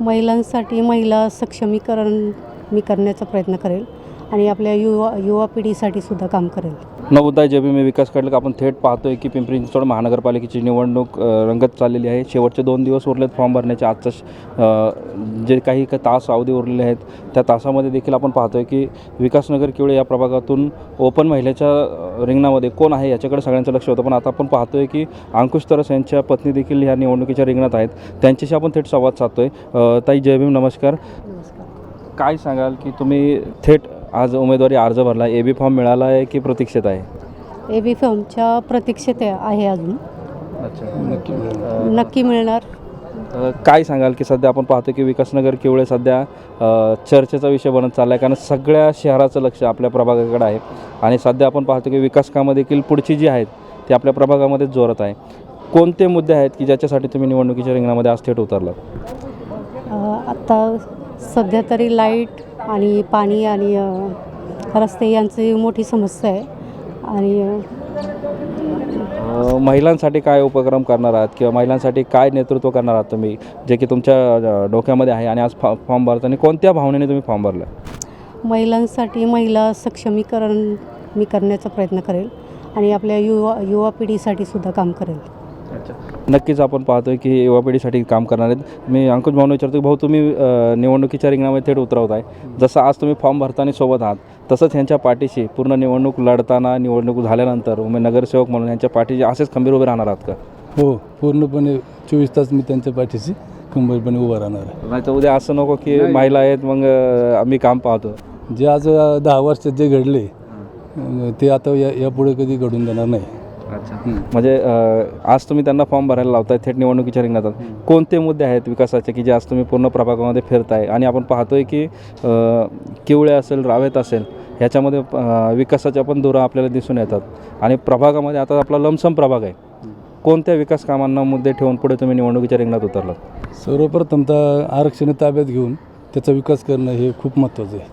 महिलांसाठी महिला सक्षमीकरण मी करण्याचा प्रयत्न करेल. आणि आपल्या युवा युवा पिढीसाठी सुद्धा काम करेल. नवोदय जबी मी विकास कडलं आपण थेट पाहतोय की पिंपरी चिंचवड महानगरपालिकेची निवडणूक रंगत चाललेली आहे. शेवटचे दोन दिवस उरलेत फॉर्म भरण्याचे. आजचं जे काही क- तास अवधी उरलेले आहेत त्या तासामध्ये देखील आपण पाहतोय की विकासनगर किवळे या प्रभागातून ओपन महिलेच्या रिंगणामध्ये कोण आहे याच्याकडे सगळ्यांचं लक्ष होतं. पण आता आपण पाहतोय की अंकुश तरस यांच्या पत्नी देखील ह्या निवडणुकीच्या रिंगणात आहेत. त्यांच्याशी आपण थेट संवाद साधतोय. ताई जय भीम नमस्कार. नमस्कार. काय सांगाल की तुम्ही थेट आज उमेदवारी अर्ज भरला. ए बी फॉर्म मिळाला आहे की प्रतीक्षेत आहे? ए बी फॉर्मच्या प्रतीक्षेत आहे अजून. अच्छा. नक्की मिळणार. अ, काय सांगाल की सध्या आपण पाहतो की विकासनगर किवळे सध्या अ, चर्चेचा विषय बनत चालला आहे कारण सगळ्या शहराचं लक्ष आपल्या प्रभागाकडे आहे. आणि सध्या आपण पाहतो की विकास कामं देखील पुढची जी आहेत ती आपल्या प्रभागामध्येच जोरत आहे. कोणते मुद्दे आहेत की ज्याच्यासाठी तुम्ही निवडणुकीच्या रिंगणामध्ये आज थेट उतरलात? अ, आत्ता सध्या तरी लाइट आणि पाणी आणि रस्ते यांची मोठी समस्या आहे. आणि महिलांसाठी काय उपक्रम करणार आहात किंवा महिलांसाठी काय नेतृत्व करणार आहात तुम्ही जे की तुमच्या डोक्यामध्ये आहे आणि आज फॉ फॉर्म भरताना कोणत्या भावनेने तुम्ही फॉर्म भरला? महिलांसाठी महिला सक्षमीकरण मी करण्याचा प्रयत्न करेल आणि आपल्या युवा युवा पिढीसाठी सुद्धा काम करेल. नक्कीच आपण पाहतोय की युवा पिढीसाठी काम करणार आहेत. मी अंकुश भाऊन विचारतो की भाऊ तुम्ही निवडणुकीच्या रिंगणामध्ये थेट उतरवत आहे. जसं आज तुम्ही फॉर्म भरताना सोबत आहात तसंच ह्यांच्या पाठीशी पूर्ण निवडणूक लढताना निवडणूक झाल्यानंतर उमे नगरसेवक म्हणून ह्यांच्या पाठीशी असेच खंबीर उभे राहणार आहात का? हो पूर्णपणे चोवीस तास मी त्यांच्या पाठीशी खंबीरपणे उभा राहणार आहे. नाही तर उद्या असं नको की महिला आहेत मग आम्ही काम पाहतो. जे आज दहा वर्षात जे घडले ते आता या यापुढे कधी घडून देणार नाही. अच्छा म्हणजे आज तुम्ही त्यांना फॉर्म भरायला लावताय थेट निवडणुकीच्या रिंगणात. कोणते मुद्दे आहेत विकासाचे की जे आज तुम्ही पूर्ण प्रभागामध्ये फिरताय? आणि आपण पाहतोय की किवळे असेल रावेत असेल ह्याच्यामध्ये विकासाच्या पण धुरा आपल्याला दिसून येतात. आणि प्रभागामध्ये आता आपला लमसम प्रभाग आहे. कोणत्या विकास कामांना मुद्दे ठेवून पुढे तुम्ही निवडणुकीच्या रिंगणात उतरलात? सर्वप्रथमतः आरक्षण ताब्यात घेऊन त्याचा विकास करणं हे खूप महत्त्वाचं आहे.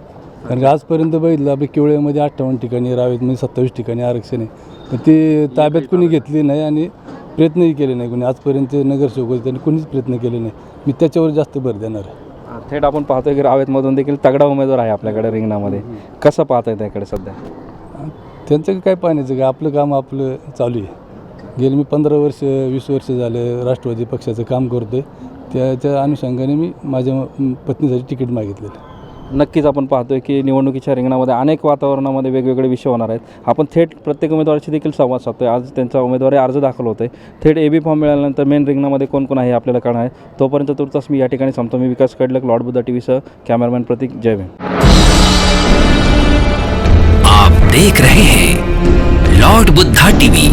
कारण की आजपर्यंत बघितलं आपल्या केवळ्यामध्ये अठ्ठावन्न ठिकाणी रावेतमध्ये सत्तावीस ठिकाणी आरक्षण आहे. तर ते ताब्यात कोणी घेतली नाही आणि प्रयत्नही केले नाही कोणी. आजपर्यंत नगरसेवक होते त्यांनी कोणीच प्रयत्न केले नाही. मी त्याच्यावर जास्त भर देणार आहे. थेट आपण पाहतोय की रावेतमधून देखील तगडा उमेदवार आहे आपल्याकडे रिंगणामध्ये. कसं पाहताय त्याकडे सध्या? त्यांचं काय पाहण्याचं काय? आपलं काम आपलं चालू आहे. गेले मी पंधरा वर्ष वीस वर्ष झाले राष्ट्रवादी पक्षाचं काम करतो आहे त्याच्या अनुषंगाने मी माझ्या पत्नीसाठी तिकीट मागितलेलं नक्कीच आपण पाहतोय की निवडणुकीच्या रिंगणामध्ये अनेक वातावरणामध्ये वेगवेगळे विषय होणार आहेत. आपण थेट प्रत्येक उमेदवाराशी देखील संवाद साधतोय. आज त्यांचा उमेदवारी अर्ज दाखल होतोय. थेट ए बी फॉर्म मिळाल्यानंतर मेन रिंगणामध्ये कोण कोण आहे आपल्याला कळणार आहे. तोपर्यंत तुर्तास मी या ठिकाणी संपतो मी विकास कडलक लॉर्ड बुद्धा टी व्हीसह कॅमेरामॅन प्रतीक. जय भीम. आप देख रहे हैं लॉर्ड बुद्धा टीवी